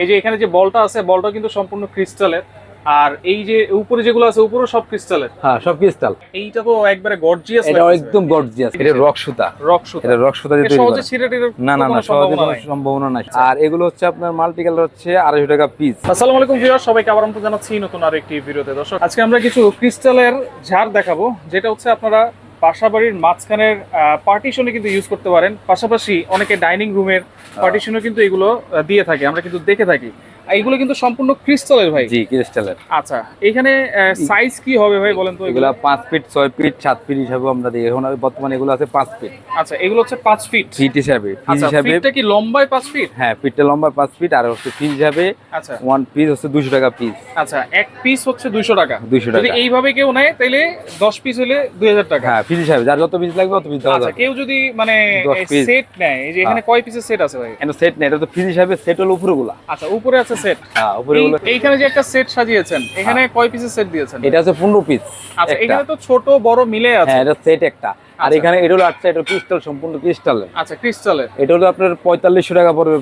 এই যে এখানে যে বলটা আছে বলটা কিন্তু সম্পূর্ণ ক্রিস্টালের। আর এই যে উপরে যেগুলো আছে উপরেও সব ক্রিস্টালের। হ্যাঁ সব ক্রিস্টাল। এইটা তো একবারে গর্জিয়াস এটা একদম গর্জিয়াস এটা রক সুতা। রক সুতা। এটা রক সুতা দিয়ে তৈরি সহজে। ছিঁড়ে না না না সহজে সম্ভাবনা কোনো নাই। সম্ভাবনা নাই। আর এগুলো হচ্ছে আপনার মাল্টি কালার হচ্ছে আড়াইশো টাকা পিস আসসালামু আলাইকুম ভিউয়ার সবাইকে আবার আমন্ত্রণ জানাচ্ছি নতুন আরেকটি ভিডিওতে। দর্শক আজকে আমরা কিছু ক্রিস্টালের ঝাড় দেখাবো যেটা হচ্ছে আপনারা বাসাবাড়ির মাঝখানের পার্টিশনে কিন্তু ইউজ করতে পারেন। পাশাপাশি অনেকে ডাইনিং রুমের পার্টিশনও কিন্তু এগুলো দিয়ে থাকে। আমরা কিন্তু দেখে থাকি। এগুলো কিন্তু সম্পূর্ণ ক্রিস্টালের ভাই? জি ক্রিস্টালের। আচ্ছা এখানে সাইজ কি হবে ভাই বলেন তো এগুলো পাঁচ ফিট ছয় ফিট সাত ফিট হিসাবে আমরা দিই। এখন বর্তমানে এগুলো আছে পাঁচ ফিট আচ্ছা এগুলো হচ্ছে পাঁচ ফিট ফিট হিসাবে ফিট আচ্ছা হিসাবে ফিটটা কি লম্বায় পাঁচ ফিট হ্যাঁ ফিটটা লম্বা পাঁচ ফিট আর হচ্ছে ফিট হিসাবে আচ্ছা। ওয়ান পিস হচ্ছে দুশো টাকা পিস আচ্ছা এক পিস হচ্ছে দুইশো টাকা। 200 টাকা। যদি এইভাবে কেউ নেয় তাহলে দশ পিস হলে দুই হাজার টাকা। হ্যাঁ ফিট হিসাবে যার যত পিস লাগবে তত পিস দেওয়া আচ্ছা কেউ যদি মানে সেট নেয় এই যে এখানে কয় পিসের সেট আছে ভাই? এটা সেট না এটা তো ফিট হিসাবে সেট হলো উপরে গুলা আচ্ছা উপরে আছে সেট হ্যাঁ উপরে গুলো এইখানে যে একটা সেট সাজিয়েছেন এখানে কয় পিসের সেট দিয়েছেন? এটা হচ্ছে পনেরো পিস আচ্ছা এখানে তো ছোট বড় মিলে আছে। হ্যাঁ এটা সেট একটা। আর আচ্ছা। এখানে এটা হলো আটটা এটা ক্রিস্টাল সম্পূর্ণ ক্রিস্টালের আচ্ছা ক্রিস্টালের এটা হলো আপনার পঁয়তাল্লিশশো টাকা পড়বে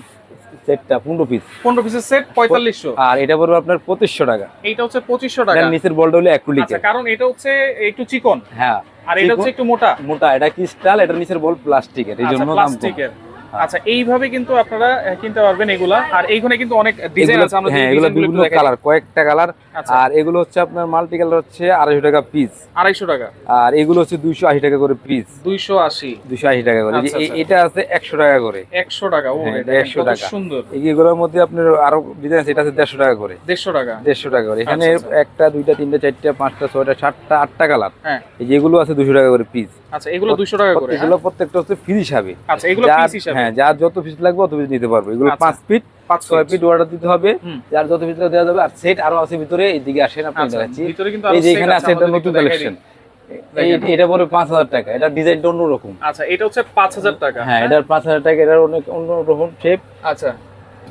সেটটা পনেরো পিস পনেরো পিসের সেট পঁয়তাল্লিশশো। আর এটা পড়বে আপনার পঁচিশশো টাকা। এইটা হচ্ছে পঁচিশশো টাকা। এটার নিচের বলটা হলো আচ্ছা কারণ এটা হচ্ছে একটু চিকন। হ্যাঁ আর এটা হচ্ছে একটু মোটা। মোটা এটা ক্রিস্টাল এটা নিচের বল প্লাস্টিকের এই আচ্ছা জন্য দাম প্লাস্টিকের আচ্ছা এইভাবে কিন্তু আপনারা কিনতে পারবেন এগুলা। আর এইখানে কিন্তু অনেক ডিজাইন আছে আমরা হ্যাঁ এগুলো বিভিন্ন কালার কয়েকটা কালার আচ্ছা। আর এগুলো হচ্ছে আপনার মাল্টি কালার হচ্ছে আড়াইশো টাকা পিস আড়াইশো টাকা। আর এগুলো হচ্ছে দুইশো আশি টাকা করে পিস দুইশো আশি। দুইশো আশি টাকা করে। আচ্ছা, আচ্ছা। এটা আছে একশো টাকা করে। একশো টাকা। হ্যাঁ, একশো টাকা। সুন্দর। এগুলোর মধ্যে আপনার আরও ডিজাইন আছে এটা আছে দেড়শো টাকা করে। দেড়শো টাকা। দেড়শো টাকা করে। এখানে। একটা দুইটা তিনটা চারটা পাঁচটা ছয়টা সাতটা আটটা কালার হ্যাঁ। এই যেগুলো আছে দুশো টাকা করে পিস আচ্ছা এগুলো দুইশো টাকা করে এগুলো প্রত্যেকটা হচ্ছে ফ্রি হিসাবে হ্যাঁ? আচ্ছা এগুলো পিস হিসাবে। হ্যাঁ যার যত পিস লাগবে অত পিস নিতে পারবে। এগুলো আচ্ছা। পাঁচ ফিট পাঁচ ছয় ফিট অর্ডার দিতে হবে। যার যত পিস দেওয়া যাবে। আর সেট আরও আছে ভিতরে এইদিকে আসেন আপনি আচ্ছা, দেখাচ্ছি। এই যে এখানে আছে, এটা নতুন কালেকশন এটা পরে পাঁচ হাজার টাকা এটা ডিজাইনটা অন্যরকম। আচ্ছা এটা হচ্ছে পাঁচ হাজার টাকা হ্যাঁ এটার পাঁচ হাজার টাকা এটার অনেক অন্যরকম শেপ আচ্ছা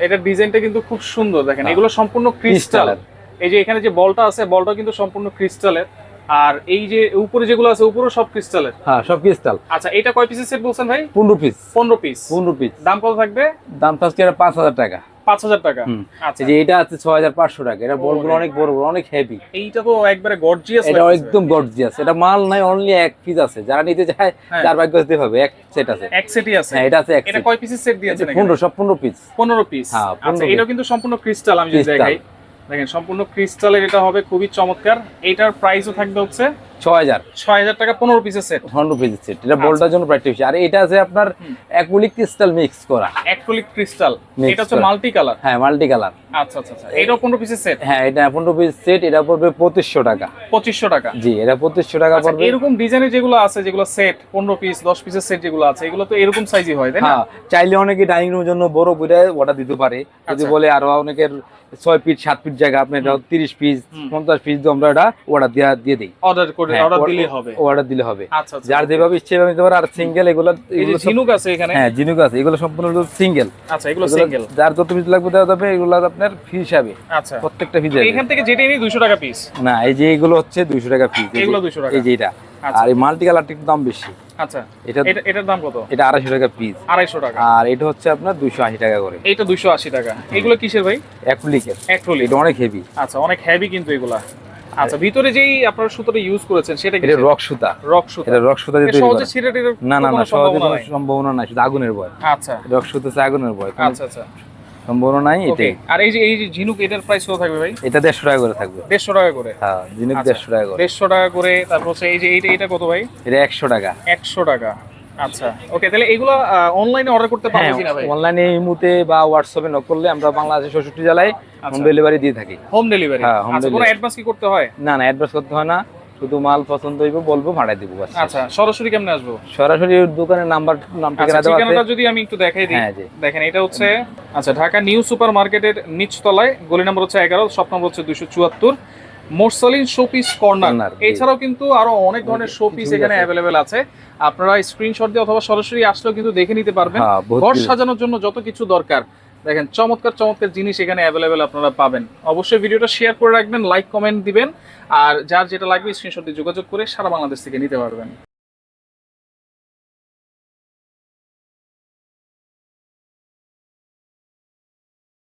এটার ডিজাইনটা কিন্তু খুব সুন্দর দেখেন। হ্যাঁ। এগুলো সম্পূর্ণ ক্রিস্টাল। এই যে এখানে যে বলটা আছে বলটা কিন্তু সম্পূর্ণ ক্রিস্টালের আর এই যে উপরে যেগুলো আছে উপরে সব ক্রিস্টালের? হ্যাঁ সব ক্রিস্টাল। আচ্ছা এটা কয় পিসের সেট বলছেন ভাই? পনেরো পিস পনেরো পিস পনেরো পিস দাম কত থাকবে? দাম থাকছে এটা পাঁচ হাজার টাকা। পাঁচ হাজার টাকা। আচ্ছা। যে এটা আছে ছয় হাজার পাঁচশো টাকা। এটা বলগুলো অনেক বড় বড় অনেক হেভি এইটা তো একবারে গর্জিয়াস এটা একদম গর্জিয়াস এটা মাল নাই অনলি এক পিস আছে। যারা নিতে চায় হ্যাঁ। যার ভাগ্য দিতে হবে এক সেট আছে। এক সেটই আছে। হ্যাঁ এটা আছে এক এটা কয় পিসের সেট দিয়েছেন এখানে? পনেরো সব পনেরো পিস পনেরো পিস হ্যাঁ, আচ্ছা 15 এটাও কিন্তু সম্পূর্ণ ক্রিস্টাল আমি যদি। দেখাই। দেখেন সম্পূর্ণ ক্রিস্টালের এটা হবে খুবই চমৎকার। এটার প্রাইসও থাকবে হচ্ছে ছয় হাজার। ছয় হাজার টাকা পনেরো পিসের সেট সেট এটা বলটার জন্য প্রায় আর এটা আছে আপনার অ্যাকুলিক ক্রিস্টাল মিক্স করা। অ্যাক্রিলিক ক্রিস্টাল এটা হচ্ছে মাল্টি কালার হ্যাঁ মাল্টি কালার আচ্ছা আচ্ছা আচ্ছা। এটাও পিসের সেট হ্যাঁ এটা পিস সেট এটা পড়বে পঁচিশশো টাকা। টাকা। জি এটা পঁচিশশো টাকা আচ্ছা পড়বে। এরকম ডিজাইনের যেগুলো আছে যেগুলো সেট পনেরো পিস দশ পিসের সেট যেগুলো আছে এগুলো তো এরকম সাইজই হয় তাই না? হ্যাঁ চাইলে অনেকে ডাইনিং রুমের জন্য বড় অর্ডার দিতে পারে। যদি আচ্ছা। বলে আরও অনেকের ছয় ফিট সাত ফিট জায়গা আপনি এটা তিরিশ পিস পঞ্চাশ পিস আমরা এটা অর্ডার দিয়ে দিয়ে দিই। অর্ডার হ্যাঁ, অর্ডার or- হবে। অর্ডার দিলে হবে। আচ্ছা আচ্ছা যার যেভাবে ইচ্ছে সেভাবে নিতে পারে আর সিঙ্গেল এগুলো এই যে এগুলো সব- ঝিনুক আছে এখানে? হ্যাঁ জিনুক আছে। এগুলো সম্পূর্ণ সিঙ্গেল আচ্ছা এগুলো সিঙ্গেল যার যত পিস লাগবে দেওয়া যাবে এগুলো আপনার ফি হিসাবে। আচ্ছা। প্রত্যেকটা ফি এখান থেকে যেটা নিই দুইশো টাকা পিস না এই যে এগুলো হচ্ছে দুইশো টাকা পিস এগুলো 200 টাকা। এই যে এটা। আর এই মাল্টি কালারটা দাম বেশি। আচ্ছা। এটা এটা এটার দাম কত? এটা আড়াইশো টাকা পিস আড়াইশো টাকা। আর এটা হচ্ছে আপনার দুইশো আশি টাকা করে। এইটা দুইশো আশি টাকা। এগুলো কিসের ভাই? অ্যাক্রোলিক এটা অনেক হেভি আচ্ছা অনেক হেভি কিন্তু এগুলা। আচ্ছা ভিতরে যেই আপনারা সুতোটা ইউজ করেছেন সেটা এটা কিসের? রক সুতা। রক সুতা। এটা রক সুতা দিয়ে সহজে ছিঁড়ে টিড়ে না না না সহজে কোনো। সম্ভাবনা নাই শুধু আগুনের ভয়। আচ্ছা। রক সুতা হচ্ছে আগুনের ভয়। আচ্ছা আচ্ছা। সম্ভাবনা নাই এটাই। আর এই যে এই যে ঝিনুক এটার প্রাইস কত থাকবে ভাই? এটা দেড়শো টাকা করে থাকবে। দেড়শো টাকা করে? হ্যাঁ জিনিস আচ্ছা। দেড়শো টাকা করে। দেড়শো টাকা করে তারপর হচ্ছে এই যে এইটা এটা কত ভাই? এটা একশো টাকা। একশো টাকা। আচ্ছা ওকে তাহলে এগুলো অনলাইনে অর্ডার করতে হ্যাঁ পারব কিনা ভাই? অনলাইনে ইমুতে বা হোয়াটসঅ্যাপে নক করলে আমরা বাংলাদেশের ষষ্ঠটি জেলায় হোম ডেলিভারি দিয়ে থাকি। হোম ডেলিভারি হ্যাঁ, home আচ্ছা কোনো অ্যাডভান্স কি করতে হয়? না না অ্যাডভান্স করতে হয় না। শুধু মাল পছন্দ হইব বলব ভাড়ায় দিব আচ্ছা সরাসরি কেমনে আসব? সরাসরি দোকানের নাম্বার নাম আচ্ছা ঠিকানা দেওয়া ঠিকানাটা যদি আমি একটু দেখাই দিই। হ্যাঁ দেখেন এটা হচ্ছে আচ্ছা ঢাকা নিউ সুপার মার্কেটের নিচতলায় গলি নম্বর হচ্ছে এগারো শপ নম্বর হচ্ছে দুইশো চুয়াত্তর। মোরসালিন শোপিস কর্নার এছাড়াও কিন্তু আরও অনেক ধরনের শোপিস এখানে অ্যাভেলেবেল আছে। আপনারা স্ক্রিনশট দিয়ে অথবা সরাসরি আসলেও কিন্তু দেখে নিতে পারবেন। হ্যাঁ ঘর সাজানোর জন্য যত কিছু দরকার দেখেন চমৎকার চমৎকার জিনিস এখানে অ্যাভেলেবেল আপনারা পাবেন। অবশ্যই ভিডিওটা শেয়ার করে রাখবেন লাইক কমেন্ট দিবেন আর যার যেটা লাগবে স্ক্রিনশট দিয়ে যোগাযোগ করে সারা বাংলাদেশ থেকে নিতে পারবেন।